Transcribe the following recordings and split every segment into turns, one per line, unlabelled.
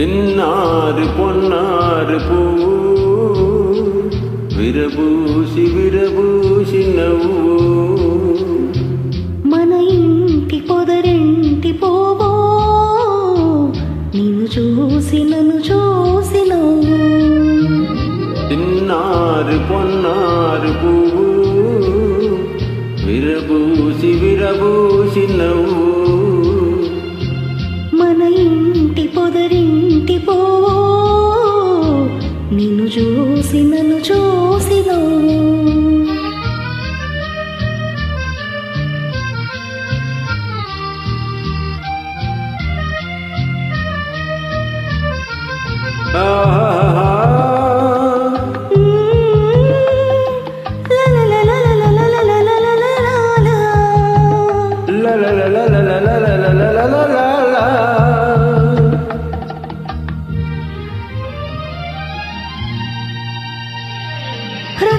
చిన్నారు పొన్నారు పువ్వు విరబూసి విరబూసి నవ్వు.
మన ఇంటి పొదరింటి పోవో. నిన్ను చూసి నన్ను చూసి నవ్వు.
చిన్నారు పొన్నారు పువ్వు విరబూసి విరబూసి నవ్వు.
పొదరింటి నిన్ను చూసి నన్ను
చూ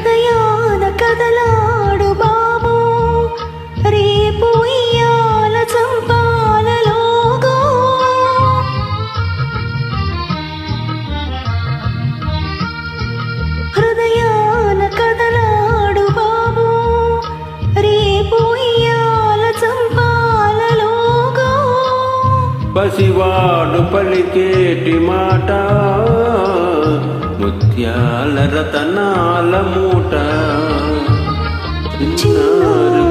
హృదయాన కదలాడు బాబు. రేపు ఇయ్యాల చంపాలలోగో హృదయాన కదలాడు బాబు. రేపు ఇయ్యాల చంపాలలోగో
పసివాడు పలికేటి మాట. ముత్యాల రతనాల మూట. చిన్నారు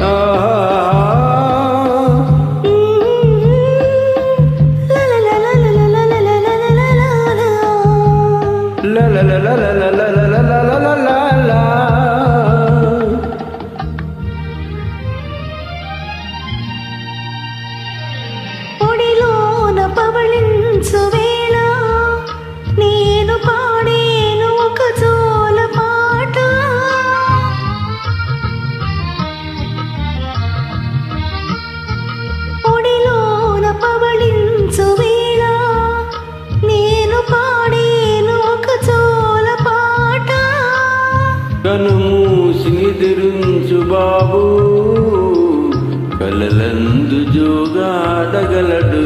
Oh. కలలందు జోగాడగలడు